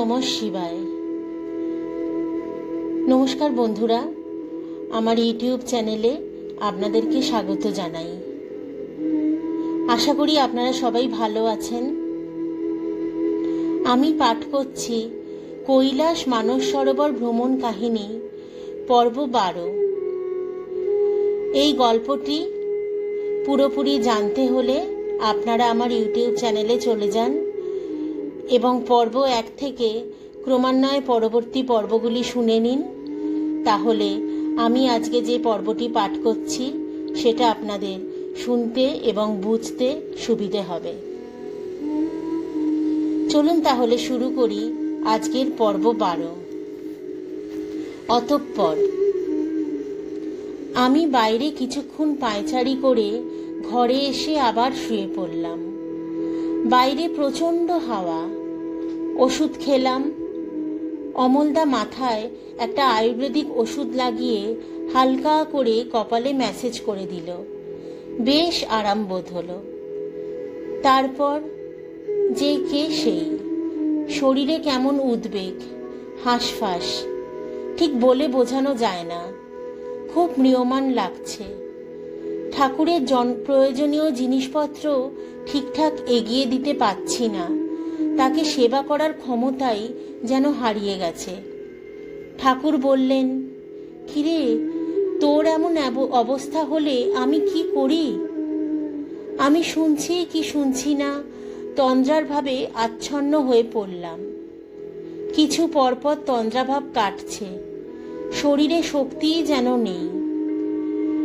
নম শিবায়। নমস্কার বন্ধুরা, আমার ইউটিউব চ্যানেলে আপনাদেরকে স্বাগত জানাই। আশা করি আপনারা সবাই ভালো আছেন। আমি পাঠ করছি কৈলাস মানস সরোবর ভ্রমণ কাহিনী, পর্ব বারো। এই গল্পটি পুরোপুরি জানতে হলে আপনারা আমার ইউটিউব চ্যানেলে চলে যান। এবং পর্ব এক থেকে ক্রমান্বয়ে পরবর্তী পর্বগুলি শুনে নিন। তাহলে আমি আজকে যে পর্বটি পাঠ করছি, সেটা আপনাদের শুনতে এবং বুঝতে সুবিধে হবে। চলুন তাহলে শুরু করি আজকের পর্ব বারো। অতঃপর আমি বাইরে কিছুক্ষণ পায়চারি করে ঘরে এসে আবার শুয়ে পড়লাম। বাইরে প্রচণ্ড হাওয়া। ওষুধ খেলাম। অমলদা মাথায় একটা আয়ুর্বেদিক ওষুধ লাগিয়ে হালকা করে কপালে মেসেজ করে দিল। বেশ আরাম বোধ হলো। তারপর, যে কে সেই? শরীরে কেমন উদ্বেগ, হাঁসফাঁস, ঠিক বলে বোঝানো যায় না। খুব নিয়মান লাগছে। ঠাকুরের জন, প্রয়োজনীয় জিনিসপত্র ঠিকঠাক এগিয়ে দিতে পাচ্ছি না। তাকে সেবা করার ক্ষমতাই যেন হারিয়ে গেছে। ঠাকুর বললেন, কিরে, তোর এমন অব- অবস্থা হলে আমি কি করি? আমি শুনছি কি শুনছি না তন্দ্রার ভাবে আচ্ছন্ন হয়ে পড়লাম। কিছু পরপর তন্দ্রাভাব কাটছে। শরীরে শক্তিই যেন নেই।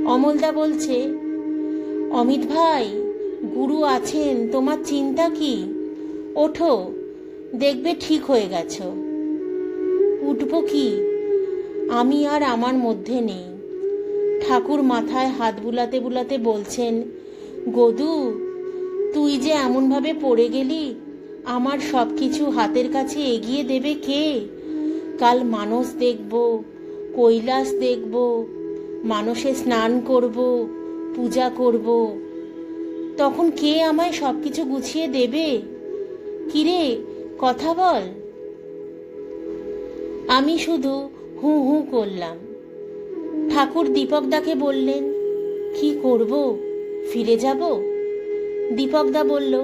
অমলদা বলছে, অমিত ভাই, গুরু আছেন, তোমার চিন্তা কি? ওঠো, দেখবে ঠিক হয়ে গেছ। উঠবো কি? আমি আর আমার মধ্যে নেই। ঠাকুর মাথায় হাত বুলাতে বুলাতে বলছেন, গদু, তুই যে এমনভাবে পড়ে গেলি, আমার সব কিছু হাতের কাছে এগিয়ে দেবে কে? কাল মানস দেখব, কৈলাস দেখব মানসে স্নান করব, পূজা করব। তখন কে আমায় সব কিছু গুছিয়ে দেবে? কিরে, কথা বল। আমি শুধু হু হু করলাম। ঠাকুর দীপকদাকে বললেন, কি করব? ফিরে যাব? দীপকদা বলল,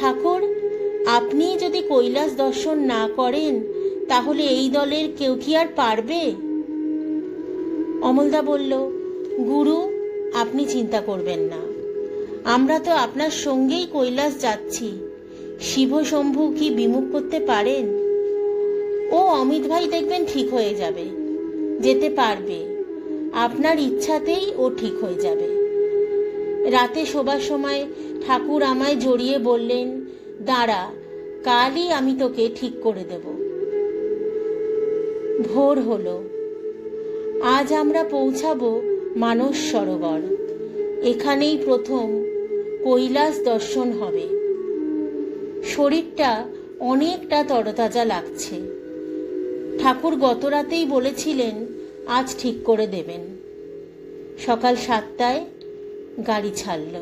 ঠাকুর, আপনি যদি কৈলাস দর্শন না করেন, তাহলে এই দলের কেউ কি আর পারবে? অমলদা বলল, গুরু, আপনি চিন্তা করবেন না। আমরা তো আপনার সঙ্গেই কৈলাস যাচ্ছি। শিব শম্ভু কি বিমুখ করতে পারেন? ও অমিত ভাই দেখবেন ঠিক হয়ে যাবে, যেতে পারবে। আপনার ইচ্ছাতেই ও ঠিক হয়ে যাবে। রাতে শোবার সময় ঠাকুর আমায় জড়িয়ে বললেন, দাঁড়া, কালই আমি তোকে ঠিক করে দেব। ভোর হলো। আজ আমরা পৌঁছাবো মানস সরোবর। এখানেই প্রথম কৈলাস দর্শন হবে। শরীরটা অনেকটা তরতাজা লাগছে। ঠাকুর গত রাতেই বলেছিলেন, আজ ঠিক করে দেবেন। সকাল সাতটায় গাড়ি ছাড়ল।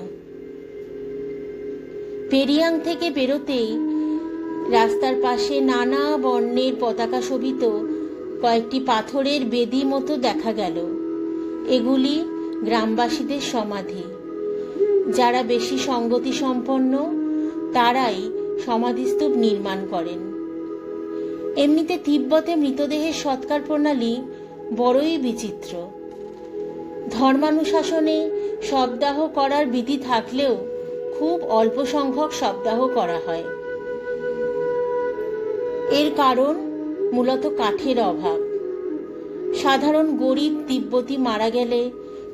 পেরিয়াং থেকে বেরোতেই রাস্তার পাশে নানা বর্ণের পতাকা শোভিত কয়েকটি পাথরের বেদি মতো দেখা গেল। এগুলি গ্রামবাসীদের সমাধি। যারা বেশি সঙ্গতি সম্পন্ন তারাই সমাধিস্তূপ নির্মাণ করেন। এমনিতে তিব্বতে মৃতদেহের সৎকার প্রণালী বড়ই বিচিত্র। ধর্মানুশাসনে শবদাহ করার বিধি থাকলেও খুব অল্প সংখ্যক শবদাহ করা হয়। এর কারণ মূলত কাঠের অভাব। সাধারণ গরিব তিব্বতী মারা গেলে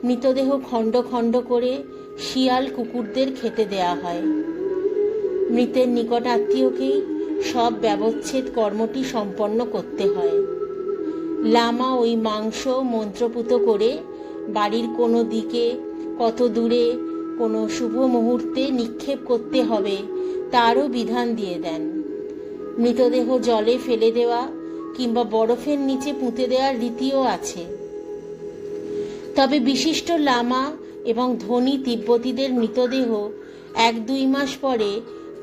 মৃতদেহ খণ্ড খণ্ড করে শিয়াল কুকুরদের খেতে দেয়া হয়। মৃতের নিকট আত্মীয়কেই সব ব্যবচ্ছেদ কর্মটি সম্পন্ন করতে হয়। লামা ওই মাংস মন্ত্রপুত করে বাড়ির কোনো দিকে কত দূরে কোনো শুভ মুহূর্তে নিক্ষেপ করতে হবে তারও বিধান দিয়ে দেন। মৃতদেহ জলে ফেলে দেওয়া কিংবা বরফের নিচে পুঁতে দেওয়ার রীতিও আছে। তবে বিশিষ্ট লামা এবং ধনী তিব্বতীদের মৃতদেহ এক দুই মাস পরে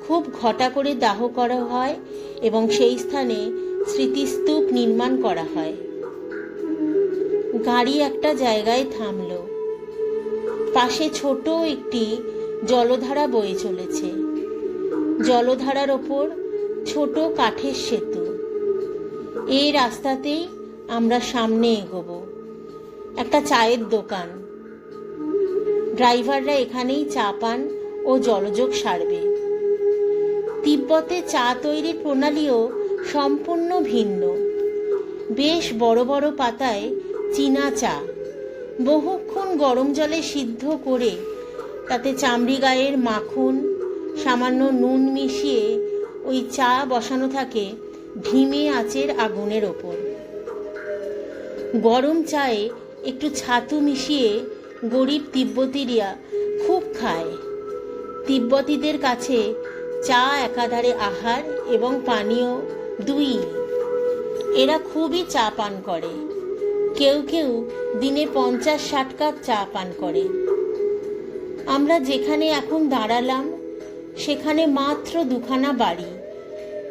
খুব ঘটা করে দাহ করা হয় এবং সেই স্থানে স্মৃতিস্তূপ নির্মাণ করা হয়। গাড়ি একটা জায়গায় থামল। পাশে ছোট একটি জলধারা বয়ে চলেছে। জলধারার ওপর ছোট কাঠের সেতু। এই রাস্তাতেই আমরা সামনে এগোবো। একটা চায়ের দোকান। ড্রাইভাররা এখানেই চা পান ও জলযোগ সারবে। তিব্বতে চা তৈরির প্রণালীও সম্পূর্ণ ভিন্ন। বেশ বড় বড় পাতায় চীনা চা। বহুক্ষণ গরম জলে সিদ্ধ করে তাতে চামড়ি গায়ের মাখন, সামান্য নুন মিশিয়ে ওই চা বসানো থাকে ধিমে আঁচের আগুনের ওপর। গরম চায়ে একটু ছাতু মিশিয়ে গরিব তিব্বতীরা খুব খায়। তিব্বতীদের কাছে চা একাধারে আহার এবং পানীয় দুই। এরা খুবই চা পান করে। কেউ কেউ দিনে পঞ্চাশ ষাট কাপ চা পান করে। আমরা যেখানে এখন দাঁড়ালাম, সেখানে মাত্র দুখানা বাড়ি।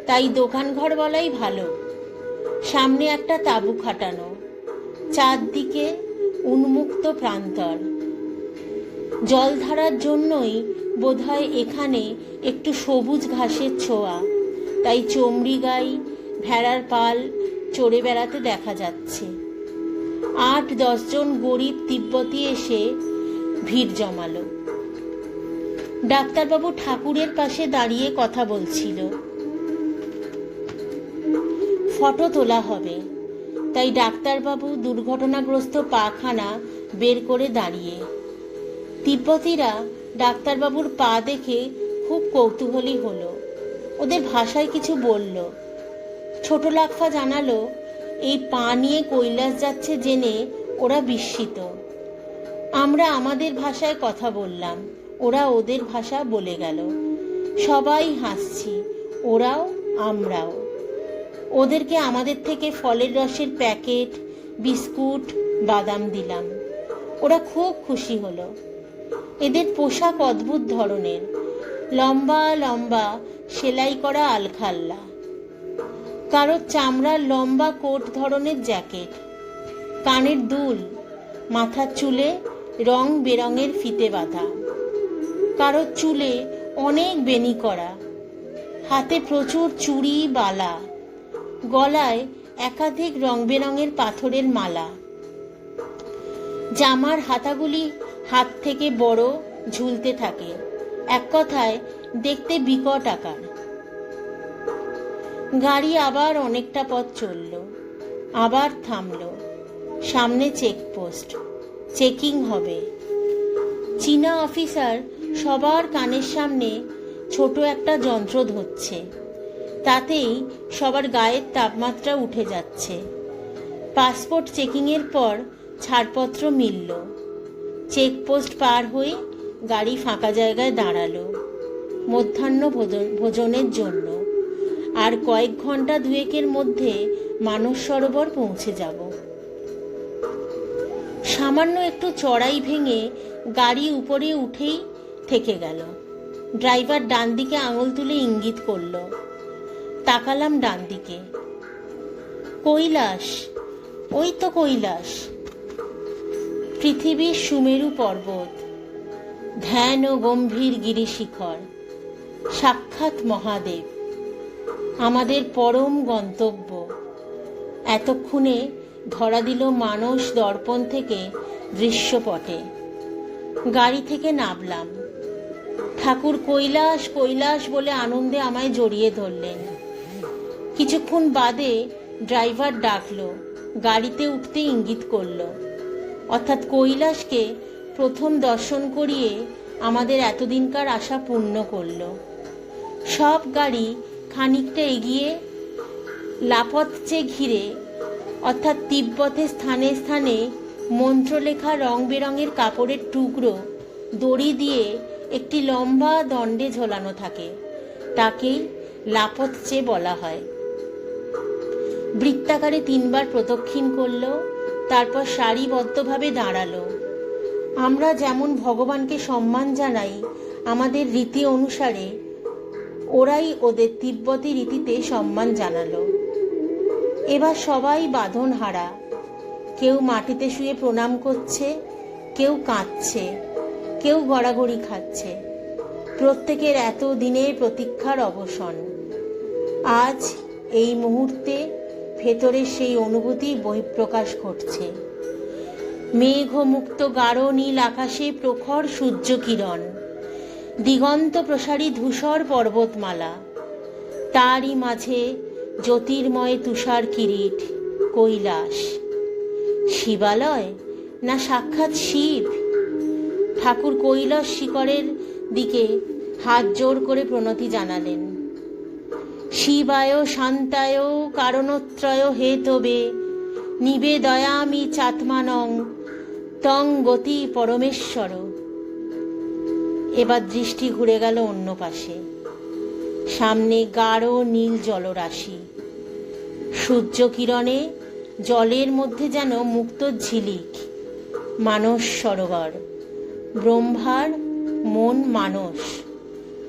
তাই দোকানঘর বলাই ভালো। সামনে একটা তাঁবু খাটানো, চারদিকে উন্মুক্ত প্রান্তর। জলধারার জন্যই বোধহয় এখানে একটু সবুজ ঘাসের ছোঁয়া, তাই চমড়ি গাই, ভেড়ার পাল চড়ে বেড়াতে দেখা যাচ্ছে। আট দশজন গরিব তিব্বতী এসে ভিড় জমালো। ডাক্তারবাবু ঠাকুরের পাশে দাঁড়িয়ে কথা বলছিল। ফটো তোলা হবে। তাই ডাক্তারবাবু দুর্ঘটনাগ্রস্ত পাখানা বের করে দাঁড়িয়ে। তিব্বতীরা ডাক্তারবাবুর পা দেখে খুব কৌতূহলী হলো। ওদের ভাষায় কিছু বলল। ছোট লাকফা জানালো, এই পা নিয়ে কৈলাস যাচ্ছে জেনে ওরা বিস্মিত। আমরা আমাদের ভাষায় কথা বললাম, ওরা ওদের ভাষা বলে গেল। সবাই হাসছি, ওরাও আমরাও। ওদেরকে আমাদের থেকে ফলের রসের প্যাকেট, বিস্কুট, বাদাম দিলাম। ওরা খুব খুশি হলো। এদের পোশাক অদ্ভুত ধরনের। লম্বা লম্বা সেলাই করা আলখাল্লা। কারোর চামড়ার লম্বা কোট ধরনের জ্যাকেট। কানের দুল, মাথার চুলে রং বেরঙের ফিতে বাঁধা। কারোর চুলে অনেক বেনি করা। হাতে প্রচুর চুড়ি, বালা। গলায় একাধিক রং বেরঙের পাথরের মালা। জামার হাতাগুলি হাত থেকে বড়, ঝুলতে থাকে। এক কথায়, দেখতে বিকট আকার। গাড়ি আবার অনেকটা পথ চলল, আবার থামলো। সামনে চেকপোস্ট, চেকিং হবে। চীনা অফিসার সবার কানের সামনে ছোট একটা যন্ত্র ধরছে। তাতেই সবার গায়ের তাপমাত্রা উঠে যাচ্ছে। পাসপোর্ট চেকিংয়ের পর ছাড়পত্র মিলল। চেকপোস্ট পার হয়ে গাড়ি ফাঁকা জায়গায় দাঁড়াল। মধ্যাহ্ন ভোজন, ভোজনের জন্য। আর কয়েক ঘণ্টা দুয়েকের মধ্যে মানস সরোবর পৌঁছে যাব। সামান্য একটু চড়াই ভেঙে গাড়ি উপরে উঠেই থেকে গেল। ড্রাইভার ডান দিকে আঙুল তুলে ইঙ্গিত করল তাকালাম ডান দিকে। কৈলাস, ওই তো কৈলাস। পৃথিবীর সুমেরু পর্বত, ধ্যান ও গম্ভীর গিরিশিখর, সাক্ষাৎ মহাদেব। আমাদের পরম গন্তব্য। এতক্ষণে ধরা দিল মানস দর্পণ থেকে দৃশ্যপটে। গাড়ি থেকে নামলাম। ঠাকুর কৈলাস কৈলাস বলে আনন্দে আমায় জড়িয়ে ধরলেন। কিছুক্ষণ বাদে ড্রাইভার ডাকলো, গাড়িতে উঠতে ইঙ্গিত করল। অর্থাৎ কৈলাসকে প্রথম দর্শন করিয়ে আমাদের এতদিনকার আশা পূর্ণ করল। সব গাড়ি খানিকটা এগিয়ে লাপতচে ঘিরে, অর্থাৎ তিব্বতে স্থানে স্থানে মন্ত্রলেখা রং বেরঙের কাপড়ের টুকরো, দড়ি দিয়ে একটি লম্বা দণ্ডে ঝোলানো থাকে, তাকেই লাপতচে বলা হয়। বৃত্তাকারে তিনবার প্রদক্ষিণ করল, তারপর সারিবদ্ধভাবে দাঁড়াল। আমরা যেমন ভগবানকে সম্মান জানাই, আমাদের রীতি অনুসারে ওরাই ওদের তিব্বতী রীতিতে সম্মান জানালো। এবার সবাই বাঁধন হারা। কেউ মাটিতে শুয়ে প্রণাম করছে, কেউ কাঁদছে, কেউ গড়াগড়ি খাচ্ছে। প্রত্যেকের এত দিনের প্রতীক্ষার অবসান। আজ এই মুহূর্তে ভেতরের সেই অনুভূতি বহিঃপ্রকাশ ঘটছে। মেঘমুক্ত গাঢ় নীল আকাশে প্রখর সূর্য কিরণ দিগন্ত প্রসারী ধূসর পর্বতমালা। তারই মাঝে জ্যোতির্ময় তুষার কিরিট, কৈলাস। শিবালয় না সাক্ষাৎ শিব? ঠাকুর কৈলাস শিকরের দিকে হাত জোর করে প্রণতি জানালেন। শিবায় শান্তায় কারণত্রয় হে তবে নিবেদয়ামি চাত্মানং তং গতি পরমেশ্বর। এবার দৃষ্টি ঘুরে গেল অন্য পাশে। সামনে গাঢ় নীল জলরাশি। সূর্য কিরণে জলের মধ্যে যেন মুক্ত ঝিলিক। মানস সরোবর। ব্রহ্মার মন মানস।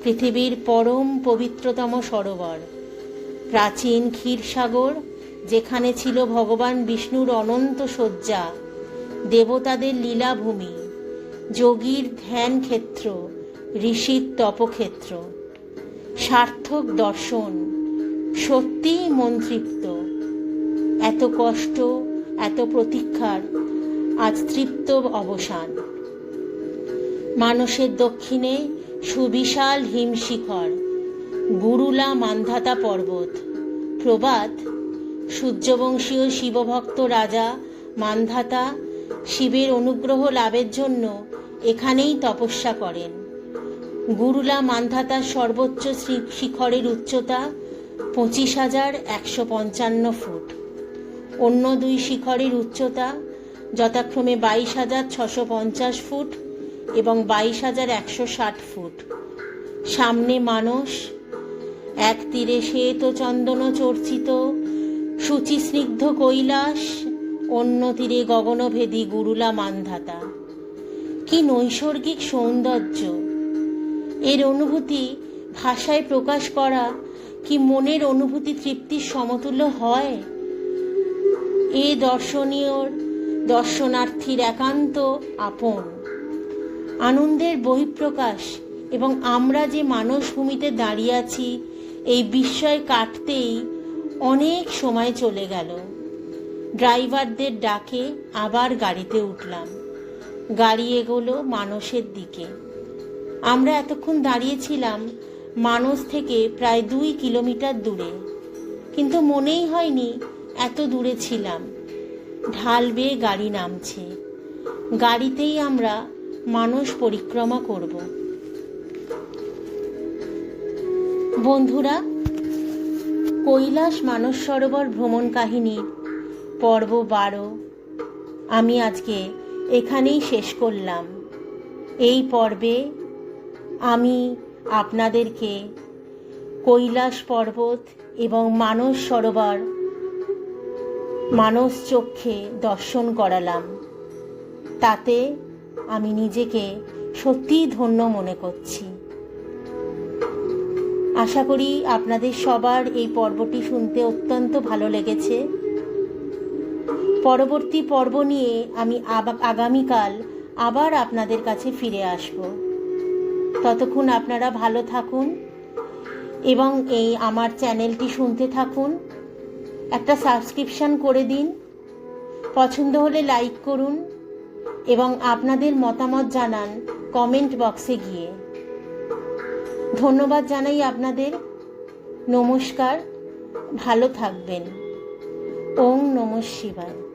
পৃথিবীর পরম পবিত্রতম সরোবর। প্রাচীন ক্ষীরসাগর যেখানে ছিল ভগবান বিষ্ণুর অনন্ত শয্যা, দেবতাদের লীলাভূমি, যোগীর ধ্যান ক্ষেত্র, ঋষির তপক্ষেত্র। সার্থক দর্শন, সত্যিই মন তৃপ্ত। এত কষ্ট, এত প্রতীক্ষার আজ তৃপ্ত অবসান। মানুষের দক্ষিণে সুবিশাল হিমশিখর, গুরুলা মান্ধাতা পর্বত প্রবাদ সূর্যবংশীয় শিবভক্ত রাজা মান্ধাতা শিবের অনুগ্রহ লাভের জন্য এখানেই তপস্যা করেন। গুরুলা মান্ধাতার সর্বোচ্চ শিখরের উচ্চতা পঁচিশ হাজার একশো পঞ্চান্ন ফুট। অন্য দুই শিখরের উচ্চতা যথাক্রমে বাইশ হাজার ছশো পঞ্চাশ ফুট এবং বাইশ হাজার একশো ষাট ফুট। সামনে মানুষ, এক তীরে শ্বেত চন্দন চর্চিত শুচিস্নিগ্ধ কৈলাস, অন্য তীরে গগনভেদী গুরুলা মান্ধাতা। কি নৈসর্গিক সৌন্দর্য! এর অনুভূতি ভাষায় প্রকাশ করা কি মনের অনুভূতি তৃপ্তির সমতুল্য হয়? এ দর্শনীয় দর্শনার্থীর একান্ত আপন। আনন্দের বহিঃপ্রকাশ এবং আমরা যে মানস ভূমিতে দাঁড়িয়ে আছি, এই বিস্ময় কাটতেই অনেক সময় চলে গেল। ড্রাইভারদের ডাকে আবার গাড়িতে উঠলাম। গাড়ি এগোলো মানসের দিকে। আমরা এতক্ষণ দাঁড়িয়েছিলাম মানস থেকে প্রায় দুই কিলোমিটার দূরে। কিন্তু মনেই হয়নি এত দূরে ছিলাম। ঢাল বেয়ে গাড়ি নামছে। গাড়িতেই আমরা মানস পরিক্রমা করব। বন্ধুরা, কৈলাস মানস সরোবর ভ্রমণ কাহিনীর পর্ব বারো আমি আজকে এখানেই শেষ করলাম। এই পর্বে আমি আপনাদেরকে কৈলাস পর্বত এবং মানস সরোবর মানস চক্ষে দর্শন করালাম। তাতে আমি নিজেকে সত্যিই ধন্য মনে করছি। আশা করি আপনাদের সবার এই পর্বটি শুনতে অত্যন্ত ভালো লেগেছে। পরবর্তী পর্ব নিয়ে আমি আগামীকাল আবার আপনাদের কাছে ফিরে আসব। ততক্ষণ আপনারা ভালো থাকুন এবং এই আমার চ্যানেলটি শুনতে থাকুন। একটা সাবস্ক্রিপশন করে দিন। পছন্দ হলে লাইক করুন। এবং আপনাদের মতামত জানান কমেন্ট বক্সে গিয়ে। ধন্যবাদ জানাই আপনাদের। নমস্কার। ভালো থাকবেন। ওম নম শিবায়।